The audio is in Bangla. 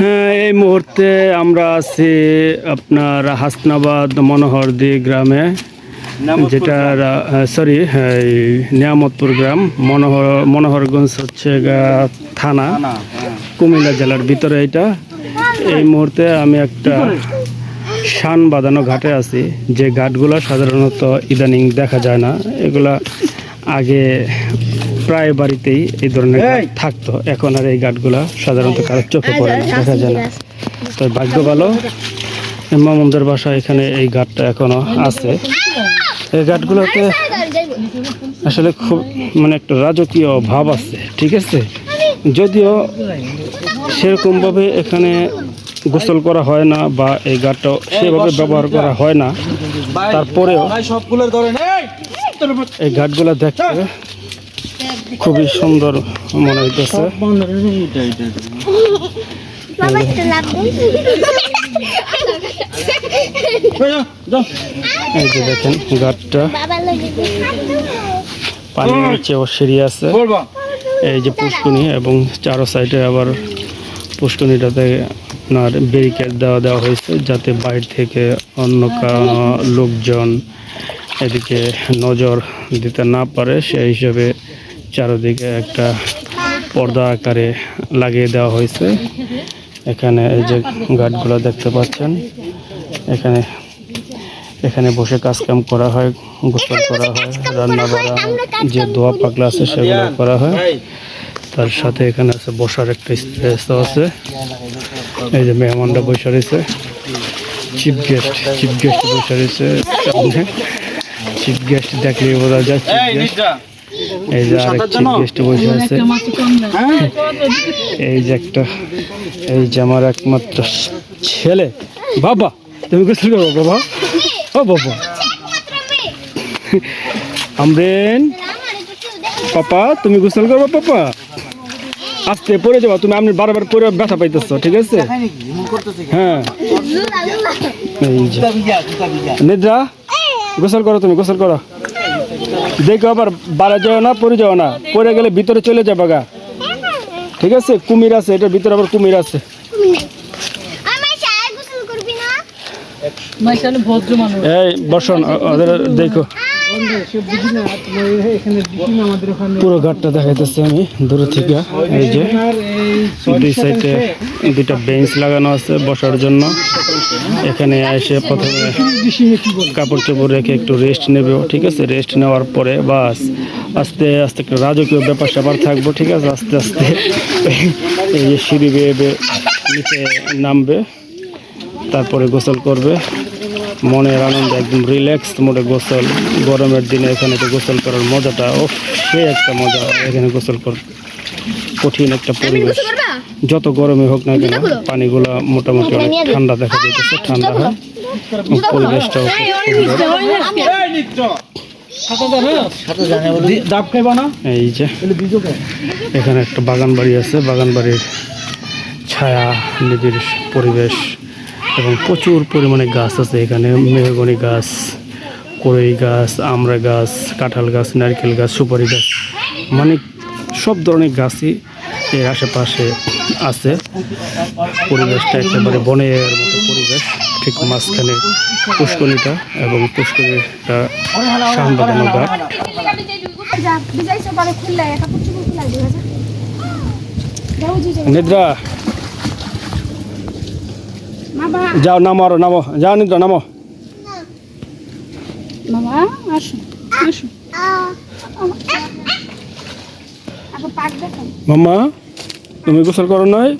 হ্যাঁ এই মুহূর্তে আমরা আছি আপনার হাসনাবাদ মনোহরদি গ্রামে যেটা সরি নিয়ামতপুর গ্রাম মনোহর মনোহরগঞ্জ হচ্ছে গা থানা কুমিল্লা জেলার ভিতরে এটা। এই মুহূর্তে আমি একটা শান বাঁধানো ঘাটে আছি যে ঘাটগুলো সাধারণত ইদানিং দেখা যায় না এগুলা আগে প্রায় বাড়িতেই এই ধরনের থাকতো। এখন আর এই ঘাটগুলা সাধারণত কারোর চোখে পড়ে না দেখা যায় না। তো ভাগ্য ভালো মামুনদের বাসা এখানে এই ঘাটটা এখনও আছে। এই ঘাটগুলোতে আসলে খুব মানে একটা রাজকীয় ভাব আছে ঠিক আছে? যদিও সেরকমভাবে এখানে গোসল করা হয় না বা এই ঘাটটা সেভাবে ব্যবহার করা হয় না। তারপরেও এই ঘাটগুলো দেখতে খুবই সুন্দর মনে হইতেছে। এই যে দেখেন ঘাটটা। পানির নিচেও সিঁড়ি আছে। এই যে পুষ্কুনি এবং চারো সাইডে আবার পুষ্কুনিটাতে আপনার ব্যারিকেড দেওয়া দেওয়া হয়েছে যাতে বাইরে থেকে অন্য লোকজন এদিকে নজর দিতে না পারে। সেই হিসেবে চারদিকে একটা পর্দা আকারে লাগিয়ে দেওয়া হয়েছে। এখানে এই যে গাছগুলো দেখতে পাচ্ছেন এখানে এখানে বসে কাজ কাম করা হয় গোসল করা হয় রান্না বাড়া যে দোয়া পাগলা আছে সেগুলো করা হয়। তার সাথে এখানে আছে বসার একটা স্পেস আছে। এই যে মেহমানরা বসে রয়েছে। চিফ গেস্ট চিফ গেস্ট বসে রয়েছে সামনে। চিফ গেস্ট দেখলে বোঝা যায় চিফ গেস্ট এই যে আরেক চিফ গেস্ট বসে আছে। এই যে একটা এই যে আমার একমাত্র ছেলে। বাবা তুমি গোসল করব বাবা? ও বাবা। আমরেন পাপা তুমি গোসল করব পাপা? আস্তে পড়ে যাবা তুমি আপনি বারবার পরে ব্যথা পাইতেছো ঠিক আছে? হ্যাঁ। নিদ্রা গোসল করো তুমি গোসল করো। দেখো আবার বাড়া যাও না পরে যাও না। পরে গেলে ভিতরে চলে যাবে গা। ঠিক আছে? কুমির আছে এটার ভিতরে আবার কুমির আছে। এই ওদের দেখো। পুরো ঘাটটা দেখাইতেছি আমি দূরে থেকে। এই যে দুই সাইডে দুইটা বেঞ্চ লাগানো আছে বসার জন্য। এখানে এসে প্রথমে কাপড় চোপড় রেখে একটু রেস্ট নেবেও ঠিক আছে? রেস্ট নেওয়ার পরে বাস। আস্তে আস্তে একটা রাজকীয় ব্যাপার স্যাপার থাকব ঠিক আছে? আস্তে আস্তে এই যে সিঁড়ি বেয়ে বেয়ে নিচে নামবে তারপরে গোসল করবে। মনের আনন্দ একদম রিল্যাক্স মোডে গোসল গরমের দিনে এখানে তো গোসল করার মজাটা ও সে একটা মজা এখানে গোসল কর কঠিন একটা পরিবেশ। যত গরমে হোক না কেন পানিগুলো মোটামুটি অনেক ঠান্ডা দেখা ঠান্ডা হয়। পরিবেশটাও সুন্দর। ডাব খাইবা না? এই যে এখানে একটা বাগান বাড়ি আছে বাগান বাড়ির ছায়া নিবিড় পরিবেশ। এবং প্রচুর পরিমাণে গাছ আছে এখানে মেহগনি গাছ কড়ই গাছ আমড়া গাছ কাঁঠাল গাছ নারকেল গাছ সুপারি গাছ মানে সব ধরনের গাছই এর আশেপাশে আছে। পরিবেশটা একেবারে বনের মতো পরিবেশ ঠিক মাঝখানে পুষ্করিটা এবং পুষ্করিটা শান বাঁধানো ঘাট বিজাইছো পারে খুললে কাপড় চোপড় খুলে দিবা যাও জি যাও নিদ্রা বাবা যাও নামো আরও নামো। যাও নিদ্রা নামো। মামা মাম্মা তুমি গোসল করো নয়